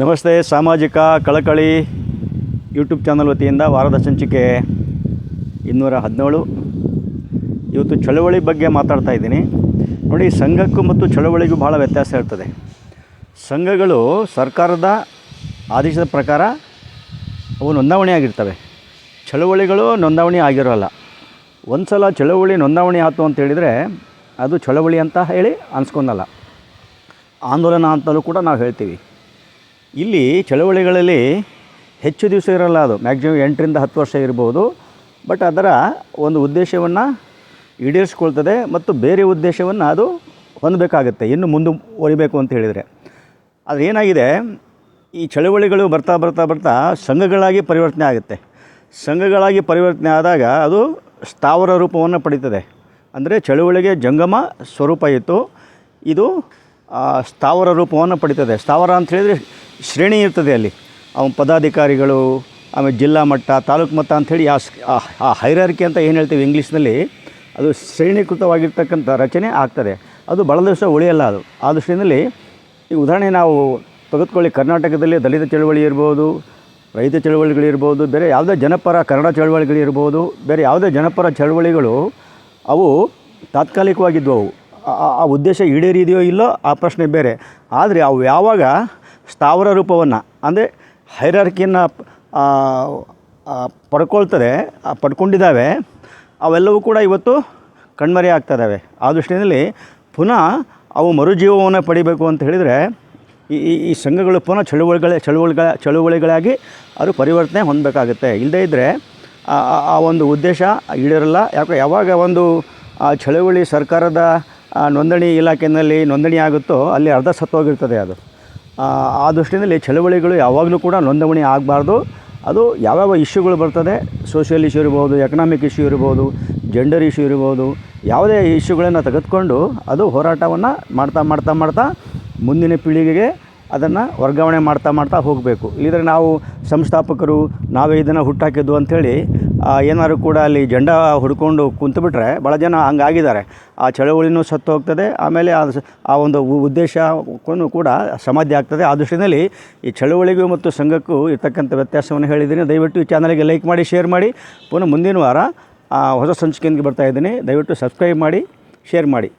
ನಮಸ್ತೆ, ಸಾಮಾಜಿಕ ಕಳಕಳಿ ಯೂಟ್ಯೂಬ್ ಚಾನಲ್ ವತಿಯಿಂದ ವಾರದ ಸಂಚಿಕೆ ಇನ್ನೂರ ಹದಿನೇಳು. ಇವತ್ತು ಚಳವಳಿ ಬಗ್ಗೆ ಮಾತಾಡ್ತಾ ಇದ್ದೀನಿ. ನೋಡಿ, ಸಂಘಕ್ಕೂ ಮತ್ತು ಚಳವಳಿಗೂ ಭಾಳ ವ್ಯತ್ಯಾಸ ಇರ್ತದೆ. ಸಂಘಗಳು ಸರ್ಕಾರದ ಆದೇಶದ ಪ್ರಕಾರ ಅವು ನೋಂದಾವಣಿ ಆಗಿರ್ತವೆ. ಚಳವಳಿಗಳು ನೋಂದಾವಣಿ ಆಗಿರೋಲ್ಲ. ಒಂದು ಸಲ ಚಳವಳಿ ನೋಂದಾವಣಿ ಆಯಿತು ಅಂತ ಹೇಳಿದರೆ ಅದು ಚಳವಳಿ ಅಂತ ಹೇಳಿ ಅನ್ಸ್ಕೊಂಡಲ್ಲ. ಆಂದೋಲನ ಅಂತಲೂ ಕೂಡ ನಾವು ಹೇಳ್ತೀವಿ. ಇಲ್ಲಿ ಚಳವಳಿಗಳಲ್ಲಿ ಹೆಚ್ಚು ದಿವಸ ಇರಲ್ಲ ಅದು. ಮ್ಯಾಕ್ಸಿಮಮ್ ಎಂಟರಿಂದ ಹತ್ತು ವರ್ಷ ಇರ್ಬೋದು. ಬಟ್ ಅದರ ಒಂದು ಉದ್ದೇಶವನ್ನು ಈಡೇರಿಸ್ಕೊಳ್ತದೆ ಮತ್ತು ಬೇರೆ ಉದ್ದೇಶವನ್ನು ಅದು ಹೊಂದಬೇಕಾಗುತ್ತೆ. ಇನ್ನು ಮುಂದುವರಿಬೇಕು ಅಂತ ಹೇಳಿದರೆ. ಆದರೆ ಏನಾಗಿದೆ? ಈ ಚಳವಳಿಗಳು ಬರ್ತಾ ಬರ್ತಾ ಬರ್ತಾ ಸಂಘಗಳಾಗಿ ಪರಿವರ್ತನೆ ಆಗುತ್ತೆ. ಸಂಘಗಳಾಗಿ ಪರಿವರ್ತನೆ ಆದಾಗ ಅದು ಸ್ಥಾವರ ರೂಪವನ್ನು ಪಡೀತದೆ. ಅಂದರೆ ಚಳುವಳಿಗೆ ಜಂಗಮ ಸ್ವರೂಪ ಇತ್ತು. ಇದು ಸ್ಥಾವರ ರೂಪವನ್ನು ಪಡಿತದೆ. ಸ್ಥಾವರ ಅಂತ ಹೇಳಿದರೆ ಶ್ರೇಣಿ ಇರ್ತದೆ ಅಲ್ಲಿ. ಅವನ ಪದಾಧಿಕಾರಿಗಳು, ಆಮೇಲೆ ಜಿಲ್ಲಾ ಮಟ್ಟ, ತಾಲೂಕು ಮಟ್ಟ ಅಂಥೇಳಿ ಆ ಹೈರಾರಿಕೆ ಅಂತ ಏನು ಹೇಳ್ತೀವಿ ಇಂಗ್ಲೀಷ್ನಲ್ಲಿ, ಅದು ಶ್ರೇಣೀಕೃತವಾಗಿರ್ತಕ್ಕಂಥ ರಚನೆ ಆಗ್ತದೆ. ಅದು ಭಾಳ ದಿವಸ ಉಳಿಯಲ್ಲ ಅದು. ಆ ದೃಷ್ಟಿಯಲ್ಲಿ ಈ ಉದಾಹರಣೆ ನಾವು ತೆಗೆದುಕೊಳ್ಳಿ. ಕರ್ನಾಟಕದಲ್ಲಿ ದಲಿತ ಚಳವಳಿ ಇರ್ಬೋದು, ರೈತ ಚಳವಳಿಗಳಿರ್ಬೋದು ಬೇರೆ ಯಾವುದೇ ಜನಪರ ಕನ್ನಡ ಚಳವಳಿಗಳಿರ್ಬೋದು ಬೇರೆ ಯಾವುದೇ ಜನಪರ ಚಳವಳಿಗಳು, ಅವು ತಾತ್ಕಾಲಿಕವಾಗಿದ್ವು ಅವು. ಆ- ಉದ್ದೇಶ ಈಡೇರಿದೆಯೋ ಇಲ್ಲೋ ಆ ಪ್ರಶ್ನೆ ಬೇರೆ. ಆದರೆ ಅವು ಯಾವಾಗ ಸ್ಥಾವರ ರೂಪವನ್ನು, ಅಂದರೆ ಹೈರಾರ್ಕಿಯನ್ನು ಪಡ್ಕೊಳ್ತದೆ ಪಡ್ಕೊಂಡಿದ್ದಾವೆ, ಅವೆಲ್ಲವೂ ಕೂಡ ಇವತ್ತು ಕಣ್ಮರೆ ಆಗ್ತಾಯಿದ್ದಾವೆ ಆ ದೃಷ್ಟಿಯಲ್ಲಿ ಪುನಃ ಅವು ಮರುಜೀವವನ್ನು ಪಡಿಬೇಕು ಅಂತ ಹೇಳಿದರೆ ಈ, ಈ- ಸಂಘಗಳು ಪುನಃ ಚಳುವಳಿಗಳ ಚಳುವಳಿಗಳ, ಚಳುವಳಿಗಳಾಗಿ ಅದು ಪರಿವರ್ತನೆ ಹೊಂದಬೇಕಾಗುತ್ತೆ. ಇಲ್ಲದೇ ಇದ್ದರೆ ಆ ಒಂದು ಉದ್ದೇಶ ಈಡೇರಲ್ಲ. ಯಾಕೆ ಯಾವಾಗ ಒಂದು ಚಳುವಳಿ ಸರ್ಕಾರದ ನೋಂದಣಿ ಇಲಾಖೆಯಲ್ಲಿ ನೋಂದಣಿ ಆಗುತ್ತೋ ಅಲ್ಲಿ ಅರ್ಧ ಸತ್ತೋಗಿರ್ತದೆ ಅದು. ಆ, ದೃಷ್ಟಿಯಲ್ಲಿ ಚಳುವಳಿಗಳು ಯಾವಾಗಲೂ ಕೂಡ ನೋಂದಣಿ ಆಗಬಾರ್ದು. ಅದು ಯಾವ್ಯಾವ ಇಶ್ಯೂಗಳು ಬರ್ತದೆ ಸೋಷಿಯಲ್ ಇಶ್ಯೂ ಇರ್ಬೋದು ಎಕನಾಮಿಕ್ ಇಶ್ಯೂ ಇರ್ಬೋದು ಜೆಂಡರ್ ಇಶ್ಯೂ ಇರ್ಬೋದು ಯಾವುದೇ ಇಶ್ಯೂಗಳನ್ನು ತೆಗೆದುಕೊಂಡು ಅದು ಹೋರಾಟವನ್ನು ಮಾಡ್ತಾ ಮಾಡ್ತಾ ಮಾಡ್ತಾ ಮುಂದಿನ ಪೀಳಿಗೆಗೆ ಅದನ್ನು ವರ್ಗಾವಣೆ ಮಾಡ್ತಾ ಮಾಡ್ತಾ ಹೋಗಬೇಕು. ಇಲ್ಲಿದ್ರೆ ನಾವು ಸಂಸ್ಥಾಪಕರು ನಾವೇ ಇದನ್ನು ಹುಟ್ಟಾಕಿದ್ದು ಅಂಥೇಳಿ ಏನಾದ್ರು ಕೂಡ ಅಲ್ಲಿ ಜಂಡ ಹುಡ್ಕೊಂಡು ಕುಂತುಬಿಟ್ರೆ ಭಾಳ ಜನ ಹಂಗಾಗಿದ್ದಾರೆ. ಆ ಚಳವಳಿನೂ ಸತ್ತು ಹೋಗ್ತದೆ. ಆಮೇಲೆ ಆ ಆ ಒಂದು ಉದ್ದೇಶ ಉದ್ದೇಶಕ್ಕೂ ಕೂಡ ಸಮಾಧಿ ಆಗ್ತದೆ. ಆ ದೃಷ್ಟಿಯಲ್ಲಿ ಈ ಚಳವಳಿಗೂ ಮತ್ತು ಸಂಘಕ್ಕೂ ಇರ್ತಕ್ಕಂಥ ವ್ಯತ್ಯಾಸವನ್ನು ಹೇಳಿದ್ದೀನಿ. ದಯವಿಟ್ಟು ಈ ಚಾನಲ್ಗೆ ಲೈಕ್ ಮಾಡಿ, ಶೇರ್ ಮಾಡಿ. ಪುನಃ ಮುಂದಿನ ವಾರ ಹೊಸ ಸಂಚಿಕೆಯೊಂದಿಗೆ ಬರ್ತಾ ಇದ್ದೀನಿ. ದಯವಿಟ್ಟು ಸಬ್ಸ್ಕ್ರೈಬ್ ಮಾಡಿ, ಶೇರ್ ಮಾಡಿ.